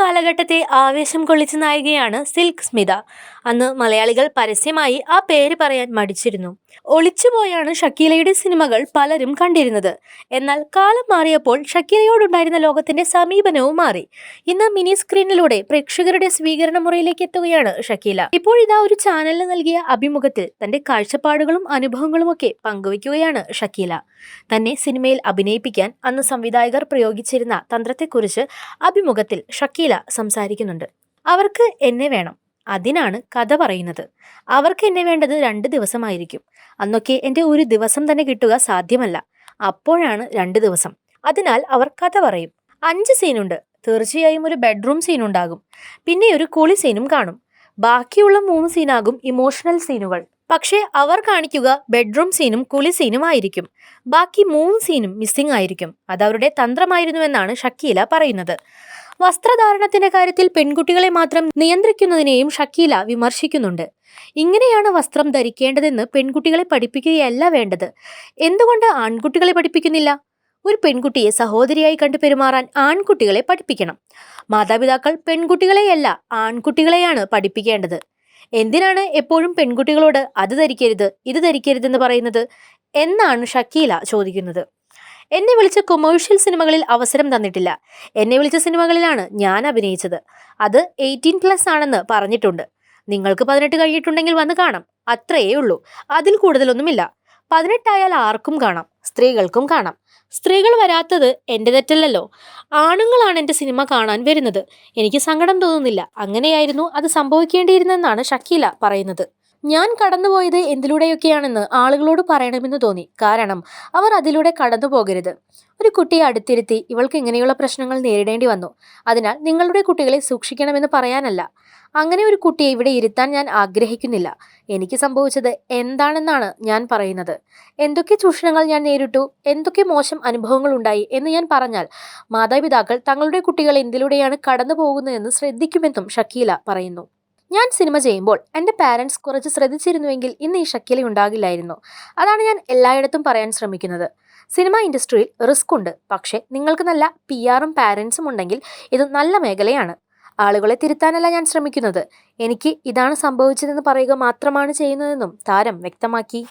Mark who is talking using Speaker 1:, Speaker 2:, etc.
Speaker 1: കാലഘട്ടത്തെ ആവേശം കൊള്ളിച്ച നായികയാണ് സിൽക്ക് സ്മിത. അന്ന് മലയാളികൾ പരസ്യമായി ആ പേര് പറയാൻ മടിച്ചിരുന്നു. ഒളിച്ചുപോയാണ് ഷക്കീലയുടെ സിനിമകൾ പലരും കണ്ടിരുന്നത്. എന്നാൽ കാലം മാറിയപ്പോൾ ഷക്കീലയോടുണ്ടായിരുന്ന ലോകത്തിന്റെ സമീപനവും മാറി. ഇന്ന് മിനി സ്ക്രീനിലൂടെ പ്രേക്ഷകരുടെ സ്വീകരണ മുറിയിലേക്ക് എത്തുകയാണ് ഷക്കീല. ഇപ്പോഴിതാ ഒരു ചാനലിന് നൽകിയ അഭിമുഖത്തിൽ തന്റെ കാഴ്ചപ്പാടുകളും അനുഭവങ്ങളുമൊക്കെ പങ്കുവയ്ക്കുകയാണ് ഷക്കീല. തന്നെ സിനിമയിൽ അഭിനയിപ്പിക്കാൻ അന്ന് സംവിധായകർ പ്രയോഗിച്ചിരുന്ന തന്ത്രത്തെക്കുറിച്ച് അഭിമുഖത്തിൽ ഷക്കീല സംസാരിക്കുന്നുണ്ട്. അവർക്ക് എന്നെ വേണം. അതിനാണ് കഥ പറയുന്നത്. അവർക്ക് എന്നെ വേണ്ടത് രണ്ട് ദിവസമായിരിക്കും. അന്നൊക്കെ എന്റെ ഒരു ദിവസം തന്നെ കിട്ടുക സാധ്യമല്ല. അപ്പോഴാണ് രണ്ട് ദിവസം. അതിനാൽ അവർ കഥ പറയും. അഞ്ച് സീനുണ്ട്. തീർച്ചയായും ഒരു ബെഡ്റൂം സീൻ ഉണ്ടാകും പിന്നെ ഒരു കുളി സീനും കാണും. ബാക്കിയുള്ള മൂന്ന് സീനാകും ഇമോഷണൽ സീനുകൾ. പക്ഷേ അവർ കാണിക്കുക ബെഡ്റൂം സീനും കുളി സീനും ആയിരിക്കും. ബാക്കി മൂന്ന് സീനും മിസ്സിംഗ് ആയിരിക്കും. അതവരുടെ തന്ത്രമായിരുന്നുവെന്നാണ് ഷക്കീല പറയുന്നത്. വസ്ത്രധാരണത്തിന്റെ കാര്യത്തിൽ പെൺകുട്ടികളെ മാത്രം നിയന്ത്രിക്കുന്നതിനെയും ഷക്കീല വിമർശിക്കുന്നുണ്ട്. ഇങ്ങനെയാണ് വസ്ത്രം ധരിക്കേണ്ടതെന്ന് പെൺകുട്ടികളെ പഠിപ്പിക്കുകയല്ല വേണ്ടത്. എന്തുകൊണ്ട് ആൺകുട്ടികളെ പഠിപ്പിക്കുന്നില്ല? ഒരു പെൺകുട്ടിയെ സഹോദരിയായി കണ്ടു പെരുമാറാൻ ആൺകുട്ടികളെ പഠിപ്പിക്കണം. മാതാപിതാക്കൾ പെൺകുട്ടികളെയല്ല ആൺകുട്ടികളെയാണ് പഠിപ്പിക്കേണ്ടത്. എന്തിനാണ് എപ്പോഴും പെൺകുട്ടികളോട് അത് ധരിക്കരുത് ഇത് ധരിക്കരുതെന്ന് പറയുന്നത്? എന്നാണ് ഷക്കീല ചോദിക്കുന്നത്. എന്നെ വിളിച്ച കൊമേഴ്ഷ്യൽ സിനിമകളിൽ അവസരം തന്നിട്ടില്ല. എന്നെ വിളിച്ച സിനിമകളിലാണ് ഞാൻ അഭിനയിച്ചത്. അത് എയ്റ്റീൻ പ്ലസ് ആണെന്ന് പറഞ്ഞിട്ടുണ്ട്. നിങ്ങൾക്ക് പതിനെട്ട് കഴിഞ്ഞിട്ടുണ്ടെങ്കിൽ വന്ന് കാണാം. അത്രയേ ഉള്ളൂ. അതിൽ കൂടുതലൊന്നുമില്ല. പതിനെട്ടായാൽ ആർക്കും കാണാം. സ്ത്രീകൾക്കും കാണാം. സ്ത്രീകൾ വരാത്തത് എന്റെ തെറ്റല്ലല്ലോ. ആണുങ്ങളാണ് എന്റെ സിനിമ കാണാൻ വരുന്നത്. എനിക്ക് സങ്കടം തോന്നുന്നില്ല. അങ്ങനെയായിരുന്നു അത് സംഭവിക്കേണ്ടിയിരുന്നെന്നാണ് ഷക്കീല പറയുന്നത്. ഞാൻ കടന്നുപോയത് എന്തിലൂടെയൊക്കെയാണെന്ന് ആളുകളോട് പറയണമെന്ന് തോന്നി. കാരണം അവർ അതിലൂടെ കടന്നു പോകരുത്. ഒരു കുട്ടിയെ അടുത്തിരുത്തി ഇവൾക്ക് ഇങ്ങനെയുള്ള പ്രശ്നങ്ങൾ നേരിടേണ്ടി വന്നു. അതിനാൽ നിങ്ങളുടെ കുട്ടികളെ സൂക്ഷിക്കണമെന്ന് പറയാനല്ല. അങ്ങനെ ഒരു കുട്ടിയെ ഇവിടെ ഇരുത്താൻ ഞാൻ ആഗ്രഹിക്കുന്നില്ല. എനിക്ക് സംഭവിച്ചത് എന്താണെന്നാണ് ഞാൻ പറയുന്നത്. എന്തൊക്കെ ചൂഷണങ്ങൾ ഞാൻ നേരിട്ടു? എന്തൊക്കെ മോശം അനുഭവങ്ങൾ ഉണ്ടായി? എന്ന് ഞാൻ പറഞ്ഞാൽ മാതാപിതാക്കൾ തങ്ങളുടെ കുട്ടികൾ എന്തിലൂടെയാണ് കടന്നു പോകുന്നതെന്ന് ശ്രദ്ധിക്കുമെന്നും ഷക്കീല പറയുന്നു. ഞാൻ സിനിമ ചെയ്യുമ്പോൾ എന്റെ പാരൻസ് കുറച്ച് ശ്രദ്ധിച്ചിരുന്നുവെങ്കിൽ ഇന്ന് ഈ ഷക്കീല ഉണ്ടാകില്ലായിരുന്നു. അതാണ് ഞാൻ എല്ലായിടത്തും പറയാൻ ശ്രമിക്കുന്നത്. സിനിമ ഇൻഡസ്ട്രിയിൽ റിസ്ക് ഉണ്ട്. പക്ഷേ നിങ്ങൾക്ക് നല്ല പി ആറും പാരൻസും ഉണ്ടെങ്കിൽ ഇത് നല്ല മേഖലയാണ്. ആളുകളെ തിരുത്താനല്ല ഞാൻ ശ്രമിക്കുന്നത്. എനിക്ക് ഇതാണ് സംഭവിച്ചതെന്ന് പറയുക മാത്രമാണ് ചെയ്യുന്നതെന്നും താരം വ്യക്തമാക്കി.